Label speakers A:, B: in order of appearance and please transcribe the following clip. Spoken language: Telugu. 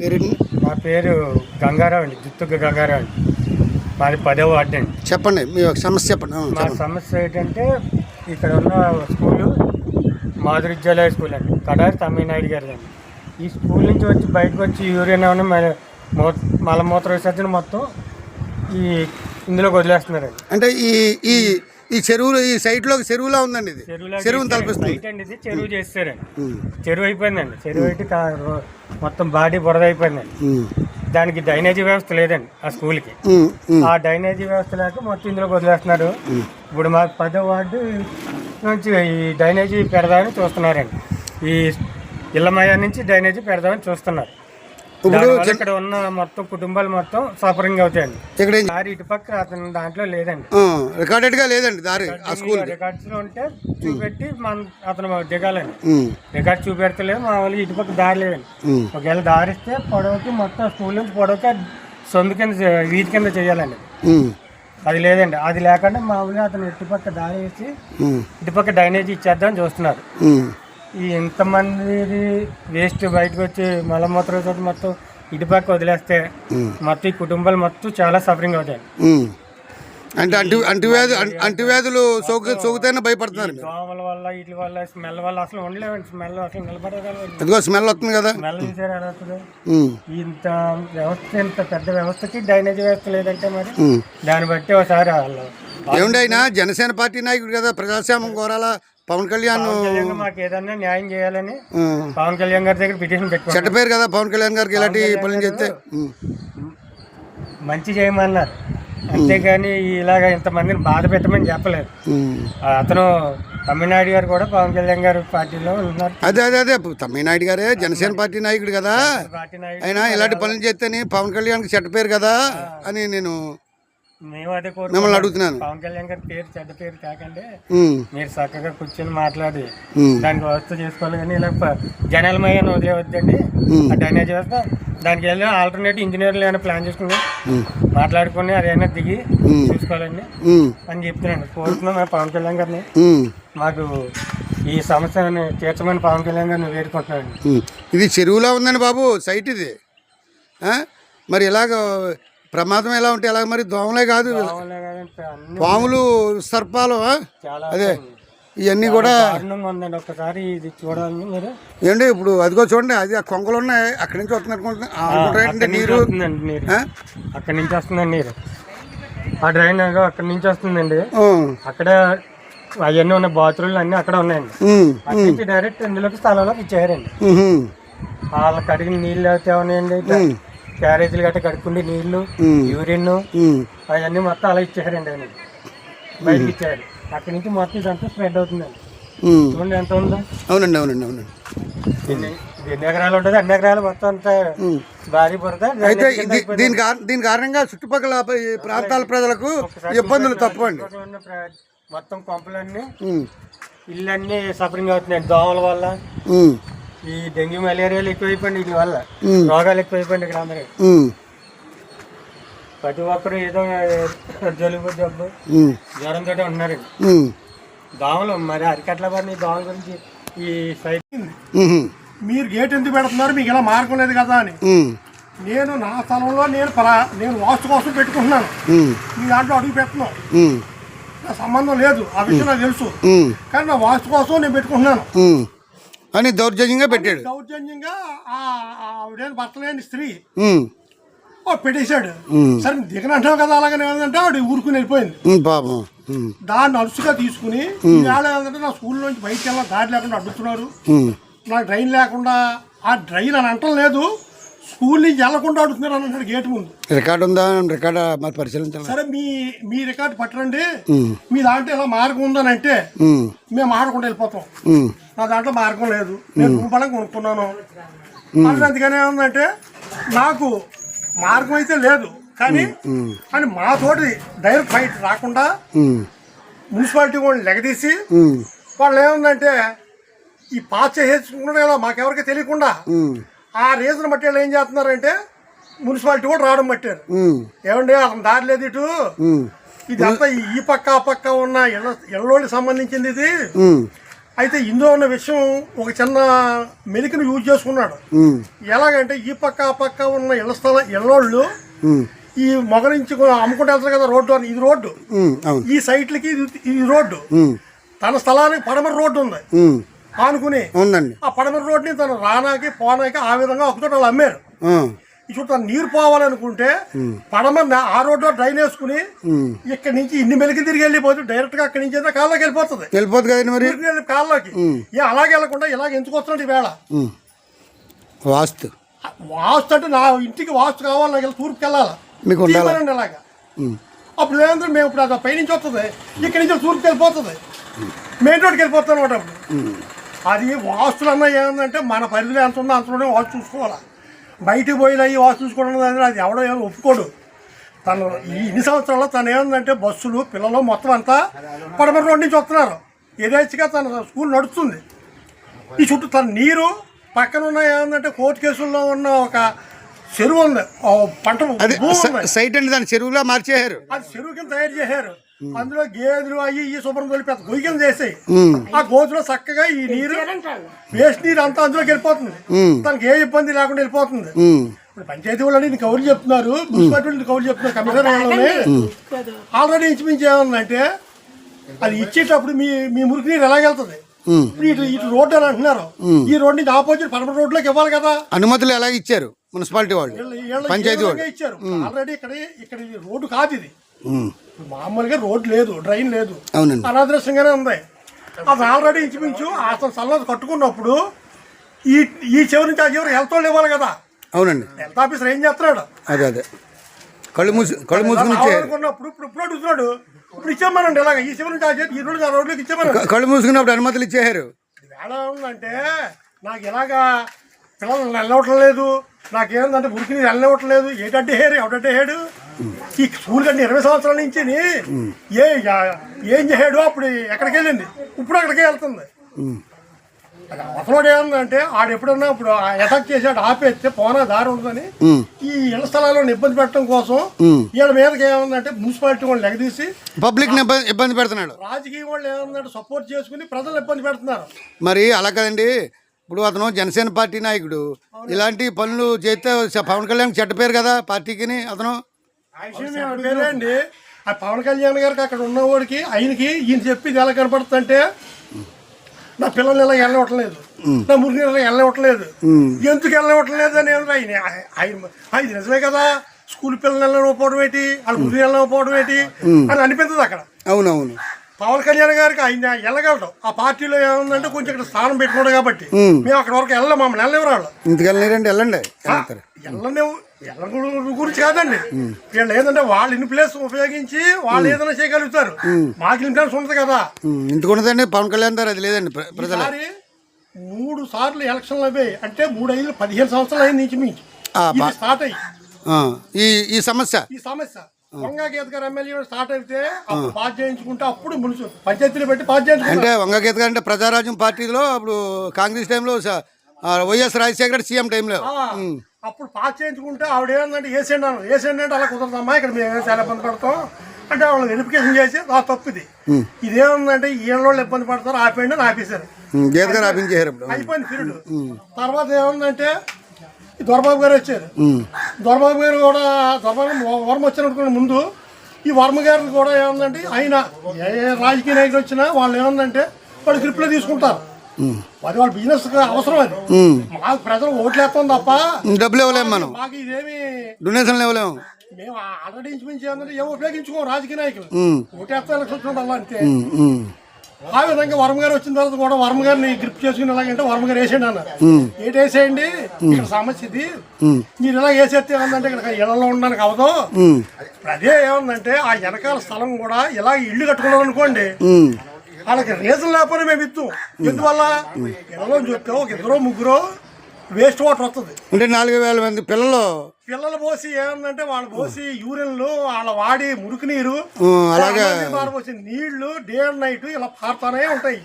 A: పేరండి
B: నా పేరు గంగారావు అండి జుత్తుక గంగారావు అండి. మాది పదో వార్డు అండి.
A: చెప్పండి మీ యొక్క సమస్య చెప్పండి. ఆ,
B: మా
A: చెప్పండి.
B: సమస్య ఏంటంటే ఇక్కడ ఉన్న స్కూలు మాధురి విద్యాలయ స్కూల్ అండి. కడారి తమ్మినాయుడు గారి అండి. ఈ స్కూల్ నుంచి వచ్చి బయటకు వచ్చి యూరియన్ ఏమైనా మల- మూ- మలమూత్ర విసర్జన మొత్తం ఈ ఇందులోకి వదిలేస్తున్నారండి.
A: అంటే ఈ ఈ ఈ చెరువులు ఈ సైట్లో చెరువులా ఉందండి ఇది. చెరువుని. తలపిస్తుంది.
B: ఇది. చెరువు చేస్తారండి. చెరువు అయిపోయిందండి. చెరువు అయితే మొత్తం బాడీ బురద అయిపోయిందండి. దానికి డ్రైనేజీ వ్యవస్థ లేదండి ఆ స్కూల్కి. ఆ డ్రైనేజీ వ్యవస్థ లేక మొత్తం ఇందులోకి వదిలేస్తున్నారు. ఇప్పుడు మా పదో వార్డు నుంచి ఈ డ్రైనేజీ పెడదామని చూస్తున్నారండి. ఈ ఇళ్ళమయ్య నుంచి డ్రైనేజీ పెడదామని చూస్తున్నారు.
A: ఇప్పుడు
B: ఇక్కడ ఉన్న మొత్తం కుటుంబాలు మొత్తం సఫరింగ్ అవుతాయండి.
A: ఇక్కడ
B: దారి ఇటుపక్క అతను దాంట్లో లేదండి.
A: ఆ, రికార్డెడ్గా లేదండి దారి ఆ స్కూల్.
B: రికార్డ్స్లో ఉంటే చూపెట్టి మన అతను దిగాలండి. రికార్డ్ చూపెడతలేదు మా వాళ్ళు ఇటుపక్క దారి లేదండి. ఒకవేళ దారిస్తే పొడవకి మొత్తం స్కూల్ నుంచి పొడవకి సొంత కింద వీధి కింద చేయాలండి. అది లేదండి. అది లేకుండా మామూలుగా అతను ఇటుపక్క దారి వేసి ఇటుపక్క డ్రైనేజ్ ఇచ్చేద్దామని చూస్తున్నారు. ఈ ఇంతమంది వేస్ట్ బయటకు వచ్చి మలమూత్ర విసర్జన మొత్తం ఇటుపక్క వదిలేస్తే మొత్తం ఈ కుటుంబాలు మొత్తం చాలా సఫరింగ్ అవుతాయి.
A: అంటే అంటు అంటువ్యాధి అంటువ్యాధులు సోకు సోకుతేనే భయపడుతున్నారు
B: దోమల వల్ల వీటి వల్ల స్మెల్ వల్ల అసలు ఉండలేవండి. స్మెల్ అసలు నిలబడగలవండి
A: ఇదిగో స్మెల్ వస్తుంది కదా.
B: స్మెల్ చూసారు ఎలా వస్తుందో? ఇంత వ్యవస్థ ఇంత పెద్ద వ్యవస్థకి డ్రైనేజ్ వ్యవస్థ లేదంటే మరి. దాన్ని బట్టి ఒకసారి వాళ్ళు
A: ఏమండి ఆయన జనసేన పార్టీ నాయకుడు కదా ప్రజాస్వామ్యం కోరాలా పవన్ కళ్యాణ్
B: కళ్యాణ్ మాకు ఏదన్నా న్యాయం చేయాలని పవన్ కళ్యాణ్ గారి దగ్గర పిటిషన్
A: చెడ్డ పేరు కదా పవన్ కళ్యాణ్ గారికి ఇలాంటి పనులు చేస్తే? ఉమ్,
B: మంచి చేయమన్నారు. అంతేగాని ఇలాగ ఇంతమందిని బాధ పెట్టమని చెప్పలేదు. అతను తమిళనాడు గారు కూడా పవన్ కళ్యాణ్ గారు పార్టీలో ఉన్నారు.
A: అదే అదే అదే. తమ్మినాయుడు గారే జనసేన పార్టీ నాయకుడు కదా. ఆయన ఇలాంటి పనులు చేస్తేనే పవన్ కళ్యాణ్కి చెడ్డ పేరు కదా అని నేను
B: మేము అదే
A: మిమ్మల్ని అడుగుతున్నాను.
B: పవన్ కళ్యాణ్ గారి పేరు చెడ్డ పేరు కాకండి. మీరు చక్కగా కూర్చొని మాట్లాడి. దానికి వ్యవస్థ చేసుకోవాలి కానీ ఇలా వదిలేవద్దండి
A: ఉమ్,
B: ఆ డ్రైనేజ్ వ్యవస్థ. దానికి వెళ్ళి ఆల్టర్నేటివ్ ఇంజనీర్లు ఏమైనా ప్లాన్ చేసుకుని మాట్లాడుకుని అదైనా దిగి చూసుకోవాలండి. అని చెప్తున్నాను. కోరుతున్నాం పవన్ కళ్యాణ్ గారిని. మాకు ఈ సమస్యను తీర్చమని పవన్ కళ్యాణ్ గారిని వేడుకుంటున్నాను.
A: ఇది చెరువులా ఉందండి బాబు సైట్ ఇది? మరి ఇలాగ ప్రమాదం ఎలా ఉంటే ఎలాగ మరి? దోమలే కాదు. పాములు సర్పాలు అదే ఇవన్నీ కూడా
B: ఇది చూడాలని మీరు.
A: ఏంటి ఇప్పుడు అదిగో చూడండి అది ఆ కొంగలు ఉన్నాయి అక్కడి నుంచి వస్తుంది అనుకుంటున్నా ఆ, అనుకుంటారేంటి
B: అక్కడి నుంచి
A: నీరు?
B: వస్తుందండి నీరు.
A: ఆ?
B: అక్కడి నుంచి వస్తుందండి నీరు. ఆ డ్రైన్ అక్కడి నుంచి వస్తుందండి. అక్కడ అవన్నీ ఉన్న బాత్రూమ్లు అన్నీ అక్కడ ఉన్నాయండి. అక్కడి నుంచి డైరెక్ట్ ఇందులోకి స్థలంలోకి ఇచ్చారండి
A: ఉహుం,
B: వాళ్ళ కడిగిన నీళ్ళు అయితే ఉన్నాయండి క్యారేజీలు గట్ట కడుక్కునే
A: నీళ్ళు
B: యూరిన్ అవన్నీ మొత్తం అలా ఇచ్చారండి ఆయన. బయటకి ఇచ్చారు అక్కడి నుంచి మొత్తం ఇదంతా స్ప్రెడ్ అవుతుందండి. చూడండి ఎంత ఉందో.
A: అవునండి అవునండి అవునండి.
B: ఎన్ని ఎకరాలు ఉంటుంది? అన్ని ఎకరాలు మొత్తం అంతా. భారీ పడతా
A: అయితే దీని దీని కారణంగా చుట్టుపక్కల ప్రాంతాల ప్రజలకు ఇబ్బందులు తప్పండి
B: మొత్తం కొంపలన్నీ ఇళ్ళన్నీ సఫరింగ్ అవుతున్నాయి. దోమల వల్ల ఈ డెంగ్యూ మలేరియాలు ఎక్కువైపోయింది వీటి వల్ల. రోగాలు ఎక్కువైపోయింది ఇక్కడ అందరూ ప్రతి ఒక్కరు ఏదో జలుబు జబ్బు
A: ఉమ్,
B: జ్వరంతో ఉన్నారండి
A: ఉమ్,
B: దోమలు మరి అరికట్ల పడిన దోమల గురించి ఈ సైట్
C: మీరు గేట్ ఎందుకు పెడుతున్నారు? మీకు ఇలా మార్గం లేదు కదా అని. నేను నా స్థలంలో నేను పలా నేను వాస్తు కోసం పెట్టుకుంటున్నాను. మీ దాంట్లో అడుగు పెట్టను.
A: ఉమ్,
C: నా సంబంధం లేదు. ఆ విషయం నాకు తెలుసు. కానీ నా వాస్తు కోసం నేను పెట్టుకుంటున్నాను.
A: అని దౌర్జన్యంగా పెట్టాడు.
C: దౌర్జన్యంగా ఆవిడేం భర్త లేని స్త్రీ పెట్టేశాడు. సరే దిగనంటావు కదా అలాగనే ఏంటంటే ఆవిడ ఊరుకుని వెళ్ళిపోయింది.
A: పాపం. ఉమ్,
C: దాన్ని అలుసుగా తీసుకుని ఈవేళ ఏంటంటే నా స్కూల్ నుంచి బయటికి వెళ్ళిన దారి లేకుండా అడ్డుతున్నారు. నాకు డ్రైన్ లేకుండా ఆ డ్రైన్ అని అంటం లేదు స్కూల్ నుంచి వెళ్ళకుండా అడుగుతున్నారు అని అంటాడు గేట్ ముందు.
A: రికార్డు ఉందా? రికార్డు మరి పరిశీలించాలి?
C: సరే మీ మీ రికార్డు పట్టరండి. మీ దాంట్లో ఇలా మార్గం ఉందని అంటే మేము ఆడకుండా వెళ్ళిపోతాం. నా దాంట్లో మార్గం లేదు. నేను రూపాయలకు కొనుక్కున్నాను. మరి అందుకనే ఏముందంటే నాకు మార్గం అయితే లేదు. కానీ కానీ మా తోటి డైరెక్ట్ ఫైట్ రాకుండా మున్సిపాలిటీ వాళ్ళు లెగదీసి వాళ్ళు ఏముందంటే ఈ పాస్ చేసేసుకుంటే కదా మాకెవరికి తెలియకుండా ఆ రీజన్ బట్టి ఏం చేస్తున్నారంటే మున్సిపాలిటీ కూడా రావడం పట్టారు. ఏమండి అతను దారి లేదు ఇటు. ఇదంతా ఈ పక్క ఆ పక్క ఉన్న ఇళ్ళ ఇళ్ళోళ్ళకి సంబంధించింది ఇది. అయితే ఇందులో ఉన్న విషయం ఒక చిన్న మెలికను యూజ్ చేసుకున్నాడు. ఎలాగంటే ఈ పక్క ఆ పక్క ఉన్న ఇళ్ళ స్థలం ఇళ్ళోళ్ళు
A: ఉమ్,
C: ఈ మొగ నుంచి అమ్ముకుంటూ వెళ్తారు కదా రోడ్డు అని ఇది రోడ్డు. ఈ సైట్లకి ఇది- ఇది రోడ్డు. తన స్థలానికి పడమర రోడ్డు ఉంది. ఆనుకుని
A: ఉందండి
C: ఆ పడమర రోడ్ని తను రానాకి పోనాకి ఆ విధంగా ఒకచోట వాళ్ళు అమ్మారు. తను నీరు పోవాలనుకుంటే పడమర ఆ రోడ్లో డ్రైన్ వేసుకుని. ఇక్కడి నుంచి ఇన్ని మెలికి తిరిగి వెళ్ళిపోతే డైరెక్ట్గా అక్కడి నుంచి కాళ్ళకి వెళ్ళిపోతుంది.
A: వెళ్ళిపోతుంది కదండి మరి?
C: కాళ్ళకి ఏ అలాగే వెళ్ళకుండా ఇలాగ ఎంచుకొస్తున్నాడు ఈ వేళ?
A: ఉమ్. వాస్తు.
C: వాస్తు అంటే నా ఇంటికి వాస్తు కావాలి? నాకు తూర్పుకి వెళ్ళాలి?
A: మీకు
C: అలాగా అప్పుడు ఏంటంటే మేము ఇప్పుడు పైనుంచి వస్తుంది. ఇక్కడి నుంచి తూర్పుకి వెళ్ళిపోతుంది. మెయిన్ రోడ్కి వెళ్ళిపోతాం అనమాట అప్పుడు. అది వాస్తులు అన్న ఏమందంటే మన పరిధిలో ఎంత ఉందో అంతలోనే వాస్తు చూసుకోవాలి. బయటికి పోయిన ఈ వాస్తు చూసుకోవడం అది ఎవడో ఏమో ఒప్పుకోడు. తను ఈ ఇన్ని సంవత్సరాల్లో తను ఏమందంటే బస్సులు పిల్లలు మొత్తం అంతా పడమర రోడ్ నుంచి వస్తున్నారు. యథేచ్ఛగా తన స్కూల్ నడుస్తుంది. ఈ చుట్టూ తన నీరు పక్కన ఉన్న ఏమందంటే కోర్టు కేసుల్లో ఉన్న ఒక చెరువు ఉంది. పంట
A: సైట్ అండి దాన్ని చెరువులా మార్చేశారు.
C: అది చెరువు కింద తయారు చేశారు. అందులో గేదెలు అయ్యి ఈ శుభ్రం తొలి పెద్ద గొయ్యి కింద చేసాయి
A: ఉమ్,
C: ఆ గోతులో చక్కగా ఈ నీరు వేస్ట్ నీరు అంతా అందులోకి వెళ్ళిపోతుంది. తనకి ఏ ఇబ్బంది లేకుండా వెళ్ళిపోతుంది. పంచాయతీ వాళ్ళు నీకు కౌలు చెప్తున్నారు మున్సిపాలిటీ వాళ్ళు కౌలు చెప్తున్నారు కమిషనర్ వాళ్ళని. ఆల్రెడీ ఇంచుమించు ఏముందంటే అది ఇచ్చేటప్పుడు మీ మీ మురికి నీరు ఎలాగెళ్తుంది ఇటు ఇటు రోడ్డు అని అంటున్నారు. ఈ రోడ్ నుంచి ఆపోజిట్ పడమర రోడ్లోకి ఇవ్వాలి కదా?
A: అనుమతులు ఎలా ఇచ్చారు మున్సిపాలిటీ వాళ్ళు? పంచాయతీ వాళ్ళు.
C: ఇచ్చారు? ఆల్రెడీ ఇక్కడ ఇక్కడ రోడ్డు కాదు ఇది. మామూలుగా రోడ్ లేదు డ్రైన్ లేదు.
A: అవునండి.
C: అనాదృశ్యంగానే ఉంది. అది ఆల్రెడీ ఇంచుమించు అతను సల్లది కట్టుకున్నప్పుడు ఈ ఈ చివరి నుంచి ఆ చివరి హెల్త్ వాళ్ళు ఇవ్వాలి కదా.
A: అవునండి.
C: హెల్త్ ఆఫీసర్ ఏం చేస్తున్నాడు?
A: అదే అదే. కళ్ళు మూసి కళ్ళు మూసుకుని
C: అనుకున్నప్పుడు ఇప్పుడు ఇప్పుడు అడుగుతున్నాడు ఇప్పుడు ఇచ్చామనండి ఇలాగ. ఈ చివరి నుంచి ఆ చివరి ఈ రోడ్డు ఆ రోడ్లోకి ఇచ్చామనండి
A: క- కళ్ళు మూసుకున్నప్పుడు అనుమతులు ఇచ్చేశారు.
C: ఎలా ఉందంటే నాకు ఇలాగా పిల్లలు వెళ్ళవటం లేదు నాకేందంటే ఉరికి నీరు వెళ్ళవటం లేదు ఏటంటే హేరు ఎవడంటే హేడు ఈ స్కూల్ కంటే ఇరవై సంవత్సరాల నుంచి ఏ ఏం చేసాడు అప్పుడు ఎక్కడికి వెళ్ళింది? ఇప్పుడు అక్కడికే వెళ్తుంది? అవతలోడు ఏముందంటే ఆడు ఎప్పుడన్నా ఇప్పుడు అటాక్ చేసాడు ఆపేస్తే పోనా దారి
A: ఉమ్,
C: ఈ ఇళ్ళ స్థలాలను ఇబ్బంది పెట్టడం కోసం వీళ్ళ మీదకి ఏముందంటే మున్సిపాలిటీ వాళ్ళు ఎగదీసి
A: పబ్లిక్ ఇబ్బంది ఇబ్బంది పెడుతున్నాడు.
C: రాజకీయ వాళ్ళు ఏముందంటే సపోర్ట్ చేసుకుని ప్రజలు ఇబ్బంది పెడుతున్నారు.
A: మరి అలా కదండి. ఇప్పుడు అతను జనసేన పార్టీ నాయకుడు. ఇలాంటి పనులు చేస్తే పవన్ కళ్యాణ్ చెడ్డ పేరు కదా పార్టీకిని అతను?
C: పేరేండి ఆ పవన్ కళ్యాణ్ గారికి అక్కడ ఉన్నవాడికి ఆయనకి ఈయన చెప్పి ఎలా కనపడుతుందంటే నా పిల్లల్ని ఇలా వెళ్ళవట్లేదు నా మురికి ఇలా వెళ్ళవట్లేదు ఎందుకు వెళ్ళవట్లేదు అని ఆయన ఆయన ఆయన నిజమే కదా? స్కూల్ పిల్లలు వెళ్ళకపోవడం ఏంటి? వాళ్ళ మురికి వెళ్ళకపోవడం ఏంటి? అని అనిపిస్తుంది అక్కడ.
A: అవునవును.
C: పవన్ కళ్యాణ్ గారికి ఆయన వెళ్ళగలడు ఆ పార్టీలో ఏముందంటే కొంచెం ఇక్కడ స్థానం పెట్టుకోడు కాబట్టి. మేము అక్కడ వరకు వెళ్ళాం మమ్మల్ని వెళ్ళేవారు వాళ్ళు
A: ఇంటికెళ్ళలేరండి వెళ్ళండి.
C: ఎల్లనే ఎల్ల గురించి కాదండి. వీళ్ళు ఏంటంటే వాళ్ళ ఇన్ఫ్లుయెన్స్ ఉపయోగించి వాళ్ళు ఏదైనా చేయగలుగుతారు. మాకు ఇన్ఫ్లుయెన్స్ ఉండదు కదా.
A: ఇంటికి ఉన్నదండి పవన్ కళ్యాణ్ గారు అది లేదండి ప్ర- ప్రజల.
C: మూడు సార్లు ఎలక్షన్లు అయ్యాయి అంటే మూడు ఐదు పదిహేను సంవత్సరాలు అయింది నుంచి మించి స్టార్ట్ అయ్యి.
A: ఈ సమస్య.
C: ఈ సమస్య. వంగా గీత గారు ఎమ్మెల్యే స్టార్ట్ అయితే అప్పుడు పాస్ చేయించుకుంటే అప్పుడు మున్సి పంచాయతీలు పెట్టి పాస్ చేయించుకుంటారు.
A: అంటే వంగగీత గారు అంటే ప్రజారాజ్యం పార్టీలో అప్పుడు కాంగ్రెస్ టైంలో వైఎస్ రాజశేఖర సీఎం టైంలో.
C: అప్పుడు పాస్ చేయించుకుంటే ఆవిడ ఏంటంటే వేసేయండి అన్నారు. వేసేయండి అంటే అలా కుదరదమ్మా ఇక్కడ మేము చాలా ఇబ్బంది పడతాం. అంటే వాళ్ళు వెరిఫికేషన్ చేసి ఆ తప్పు ఇది ఇదేముందంటే వీళ్ళ ఇబ్బంది పడతారు ఆపేయండి అని ఆపేశారు. అయిపోయింది పీరియడ్ తర్వాత ఏముందంటే దొరబాబు గారు వచ్చారు. దొరబాబు గారు కూడా దొరబాబు వర్మ వచ్చినప్పుడు ముందు ఈ వర్మ గారు కూడా ఏముందంటే ఆయన ఏ రాజకీయ నాయకులు వచ్చినా వాళ్ళు ఏముందంటే వాళ్ళు గ్రిప్లో తీసుకుంటారు. అది వాళ్ళ బిజినెస్ అవసరం అది. మాకు ప్రజలు ఓట్లు వేస్తాం తప్ప
A: డబ్బులు ఇవ్వలేము మనం.
C: మాకు ఇదేమి
A: డొనేషన్లు ఇవ్వలేము.
C: మేము ఆల్రెడీ ఇంచుమించి ఏంటంటే ఏం ఉపయోగించుకోం రాజకీయ నాయకులు.
A: ఉమ్,
C: ఓటేస్తే ఎలక్షన్ అంతే. ఆ విధంగా వర్మ గారు వచ్చిన తర్వాత కూడా వర్మ గారిని గ్రిప్ చేసుకుని ఎలాగంటే వర్మ గారు వేసేయండి అన్నారు. ఏంటి వేసేయండి? ఇక్కడ సమస్య ఇది. మీరు ఇలా వేసేస్తే ఏమందంటే ఇక్కడ ఇళ్ళలో ఉండడానికి అవదు. అదే ఏమందంటే ఆ వెనకాల స్థలం కూడా ఇలా ఇల్లు కట్టుకున్నాం అనుకోండి. వాళ్ళకి రీజన్ లేకపోతే మేము ఇద్దాం ఎందువల్ల? ఇళ్ళలో చూస్తే ఒక ఇద్దరు ముగ్గురు వేస్ట్ వాటర్ వస్తుంది.
A: అంటే నాలుగు వేల మంది పిల్లలు
C: పిల్లలు పోసి ఏమందంటే వాళ్ళు పోసి యూరిన్లు వాళ్ళ వాడి మురికి నీరు.
A: అలాగే.
C: నీళ్ళు డే అండ్ నైట్ ఇలా పారుతానే ఉంటాయి.